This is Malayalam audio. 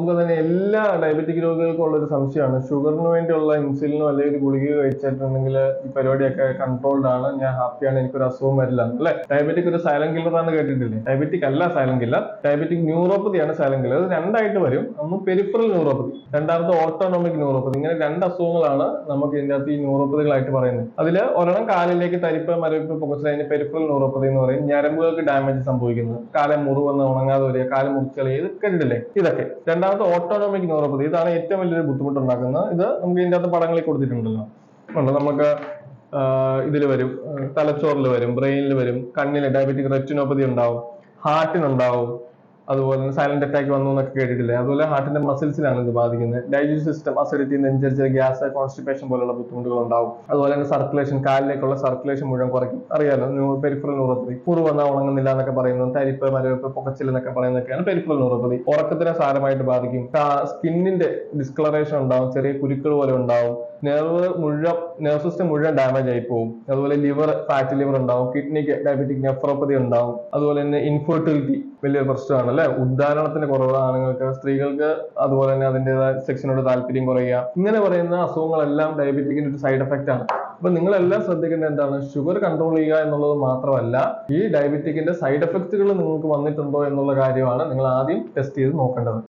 നമുക്ക് തന്നെ എല്ലാ ഡയബറ്റിക് രോഗികൾക്കും ഉള്ള ഒരു സംശയമാണ് ഷുഗറിന് വേണ്ടിയുള്ള ഇൻസുലിനോ അല്ലെങ്കിൽ ഒരു ഗുളിക കഴിച്ചിട്ടുണ്ടെങ്കിൽ ഈ പരിപാടിയൊക്കെ കൺട്രോൾഡ് ആണ്. ഞാൻ ഹാപ്പിയാണ് എനിക്കൊരു അസുഖം വരില്ല. അല്ലെ? ഡയബറ്റിക് ഒരു സൈലന്റ് കില്ലർ ആണെന്ന് കേട്ടിട്ടില്ലേ? ഡയബറ്റിക് അല്ല സൈലന്റ് കില്ലർ ഡയബറ്റിക് ന്യൂറോപ്പതിയാണ് സൈലന്റ് കില്ലർ രണ്ടായിട്ട് വരും. ഒന്ന് പെരിഫറൽ ന്യൂറോപ്പതി രണ്ടാമത്തെ ഓട്ടോണോമിക് ന്യൂറോപ്പതി ഇങ്ങനെ രണ്ട് അസുഖങ്ങളാണ് നമുക്ക് ഇതിന്റെ അകത്ത് ഈ ന്യൂറോപ്പതികളായിട്ട് പറയുന്നത്. അതിൽ ഒരെണ്ണം കാലിലേക്ക് തരിപ്പ് മരവിപ്പ് പൊക്കച്ചിൽ അതിന് പെരിഫറൽ ന്യൂറോപ്പതി എന്ന് പറയും. ഞരമ്പുകൾക്ക് ഡാമേജ് സംഭവിക്കുന്നത്. കാലം മുറിവെന്ന് ഉണങ്ങാതെ വരിക കാലം മുറിച്ചളി ഇതൊക്കെ കേട്ടിട്ടില്ലേ? ഇതൊക്കെ. രണ്ടാമത്തെ ഓട്ടോണോമിക് ന്യൂറോപ്പതി ഇതാണ് ഏറ്റവും വലിയൊരു ബുദ്ധിമുട്ടുണ്ടാക്കുന്നത്. ഇത് നമുക്ക് ഇതിന്റെ അകത്ത് പടങ്ങളിൽ കൊടുത്തിട്ടുണ്ടല്ലോ. നമുക്ക് ഇതിൽ വരും. തലച്ചോറിൽ വരും ബ്രെയിനിൽ വരും കണ്ണിൽ ഡയബറ്റിക് റെറ്റിനോപ്പതി ഉണ്ടാവും ഹാർട്ടിനുണ്ടാവും അതുപോലെ തന്നെ സൈലന്റ് അറ്റാക്ക് വന്നു എന്നൊക്കെ കേട്ടിട്ടില്ലേ? അതുപോലെ ഹാർട്ടിന്റെ മസിൽസിലാണ് ഇത് ബാധിക്കുന്നത്. ഡൈജസ്റ്റ് സിസ്റ്റം അസിഡിറ്റി നെഞ്ചരിച്ച ഗ്യാസ് കോൺസ്റ്റിപ്പേഷൻ പോലുള്ള ബുദ്ധിമുട്ടുകൾ ഉണ്ടാവും അതുപോലെ തന്നെ സർക്കുലേഷൻ കാലിലേക്കുള്ള സർക്കുലേഷൻ മുഴുവൻ കുറയ്ക്കും. അറിയാലോ? ന്യൂ പെരിഫറൽ ന്യൂറോപ്പതി മുറിവ് വന്നാൽ ഉണങ്ങുന്നില്ല എന്നൊക്കെ പറയുന്നത് തരിപ്പ് മരവിപ്പ് പൊക്കച്ചിൽ എന്നൊക്കെ പറയുന്നതൊക്കെയാണ് പെരിഫറൽ ന്യൂറോപ്പതി ഉറക്കത്തിനെ സാരമായിട്ട് ബാധിക്കും. സ്കിന്നിന്റെ ഡിസ്കളറേഷൻ ഉണ്ടാവും ചെറിയ കുരുക്കൾ പോലെ ഉണ്ടാവും. നെർവ് മുഴുവൻ നെർവ് സിസ്റ്റം മുഴുവൻ ഡാമേജ് ആയി പോകും അതുപോലെ ലിവർ ഫാറ്റ് ലിവർ ഉണ്ടാവും. കിഡ്നിക്ക് ഡയബറ്റിക് നെഫ്രോപ്പതി ഉണ്ടാവും. അതുപോലെ തന്നെ ഇൻഫെർട്ടിലിറ്റി വലിയൊരു പ്രശ്നമാണ് അല്ലെ ഉദ്ധാരണത്തിന് കുറവ് ആണുങ്ങൾക്ക് സ്ത്രീകൾക്ക് അതുപോലെ തന്നെ അതിന്റെതായ സെക്സിനോട് താല്പര്യം കുറയുക. ഇങ്ങനെ പറയുന്ന അസുഖങ്ങളെല്ലാം ഡയബറ്റിക്കിന്റെ ഒരു സൈഡ് എഫക്റ്റ് ആണ്. അപ്പൊ നിങ്ങളെല്ലാം ശ്രദ്ധിക്കേണ്ടത് എന്താണ്? ഷുഗർ കൺട്രോൾ ചെയ്യുക എന്നുള്ളത് മാത്രമല്ല ഈ ഡയബറ്റിക്കിന്റെ സൈഡ് എഫക്റ്റുകൾ നിങ്ങൾക്ക് വന്നിട്ടുണ്ടോ എന്നുള്ള കാര്യമാണ് നിങ്ങൾ ആദ്യം ടെസ്റ്റ് ചെയ്ത് നോക്കേണ്ടത്.